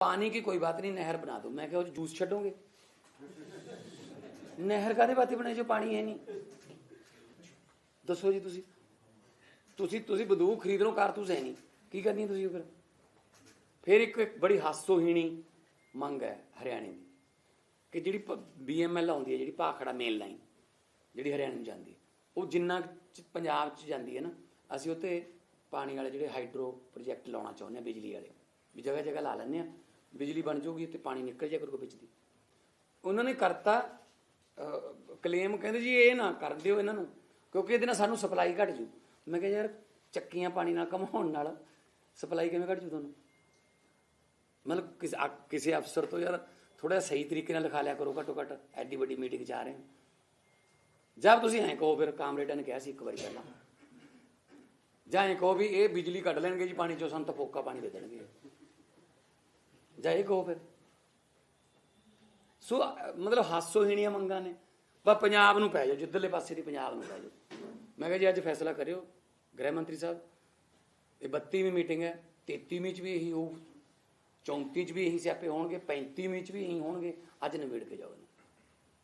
पानी की कोई बात नहीं नहर बना दो मैं क्या जूस छोगे ਨਹਿਰ ਕਾਦੇ ਬਾਤੇ ਬਣਾਈ ਜੋ ਪਾਣੀ ਹੈ ਨਹੀਂ ਦੱਸੋ ਜੀ ਤੁਸੀਂ ਤੁਸੀਂ ਤੁਸੀਂ ਬੰਦੂਕ ਖਰੀਦ ਲਓ ਕਾਰਤੂਸ ਹੈ ਨਹੀਂ ਕੀ ਕਰਨੀ ਹੈ ਤੁਸੀਂ ਉਹ ਫਿਰ ਫਿਰ ਇੱਕ ਇੱਕ ਬੜੀ ਹਾਸੋਹੀਣੀ ਮੰਗ ਹੈ ਹਰਿਆਣੇ ਦੀ ਕਿ ਜਿਹੜੀ ਬੀਐਮਐਲ ਆਉਂਦੀ ਹੈ ਜਿਹੜੀ ਭਾਖੜਾ ਮੇਨ ਲਾਈਨ ਜਿਹੜੀ ਹਰਿਆਣੇ ਨੂੰ ਜਾਂਦੀ ਹੈ ਉਹ ਜਿੰਨਾ ਕੁ ਚ- ਪੰਜਾਬ ਚ ਜਾਂਦੀ ਹੈ ਨਾ ਅਸੀਂ ਉੱਤੇ ਪਾਣੀ ਵਾਲੇ ਜਿਹੜੇ ਹਾਈਡਰੋ ਪ੍ਰੋਜੈਕਟ ਲਾਉਣਾ ਚਾਹੁੰਦੇ ਹਾਂ ਬਿਜਲੀ ਵਾਲੇ ਵੀ ਜਗ੍ਹਾ ਜਗ੍ਹਾ ਲਾ ਲੈਂਦੇ ਆ ਬਿਜਲੀ ਬਣ ਜਾਊਗੀ ਤੇ ਪਾਣੀ ਨਿਕਲ ਜਾਇਆ ਕਰੂਗਾ ਵਿੱਚ ਦੀ ਉਹਨਾਂ ਨੇ ਕਰਤਾ ਕਲੇਮ ਕਹਿੰਦੇ ਜੀ ਇਹ ਨਾ ਕਰ ਦਿਓ ਇਹਨਾਂ ਨੂੰ, ਕਿਉਂਕਿ ਇਹਦੇ ਨਾਲ ਸਾਨੂੰ ਸਪਲਾਈ ਘਟ ਜੂ। ਮੈਂ ਕਿਹਾ ਯਾਰ ਚੱਕੀਆਂ ਪਾਣੀ ਨਾਲ ਕਮਾਉਣ ਨਾਲ ਸਪਲਾਈ ਕਿਵੇਂ ਘਟ ਜੂ ਤੁਹਾਨੂੰ? ਮਤਲਬ ਕਿਸੇ ਕਿਸੇ ਅਫਸਰ ਤੋਂ ਯਾਰ ਥੋੜਾ ਸਹੀ ਤਰੀਕੇ ਨਾਲ ਲਿਖਾ ਲਿਆ ਕਰੋ ਘੱਟੋ ਘੱਟ, ਐਡੀ ਵੱਡੀ ਮੀਟਿੰਗ 'ਚ ਆ ਰਹੇ ਹਾਂ। ਜਦ ਤੁਸੀਂ ਐਂ ਕਹੋ ਫਿਰ ਕਾਮਰੇਡਾਂ ਨੇ ਕਿਹਾ ਸੀ ਇੱਕ ਵਾਰੀ ਪਹਿਲਾਂ। ਜਾਂ ਐਂ ਕਹੋ ਵੀ ਇਹ ਬਿਜਲੀ ਕੱਢ ਲੈਣਗੇ ਜੀ ਪਾਣੀ ਚੋਂ, ਸਾਨੂੰ ਤਾਂ ਫੋਕਾ ਪਾਣੀ ਦੇ ਦੇਣਗੇ। ਜਾਂ ਇਹ ਕਹੋ ਫਿਰ। ਸੋ, ਮਤਲਬ ਹਾਸੋਹੀਣੀਆਂ ਮੰਗਾਂ ਨੇ। ਪਰ ਪੰਜਾਬ ਨੂੰ ਪੈ ਜਾਓ, ਜਿੱਧਰਲੇ ਪਾਸੇ ਦੀ ਪੰਜਾਬ ਨੂੰ ਪੈ ਜਾਓ। ਮੈਂ ਕਿਹਾ ਜੀ, ਅੱਜ ਫੈਸਲਾ ਕਰਿਓ, ਗ੍ਰਹਿ ਮੰਤਰੀ ਸਾਹਿਬ। ਇਹ 32ਵੀਂ ਮੀਟਿੰਗ ਹੈ 33ਵੀਂ ਚ ਵੀ ਇਹੀ ਹੋਊ 34 ਚ ਵੀ ਇਹੀ ਸਿਆਪੇ ਹੋਣਗੇ 35ਵੀਂ ਚ ਵੀ ਇਹੀ ਹੋਣਗੇ, ਅੱਜ ਨਿਬੇੜ ਕੇ ਜਾਓ ਇਹਨੂੰ।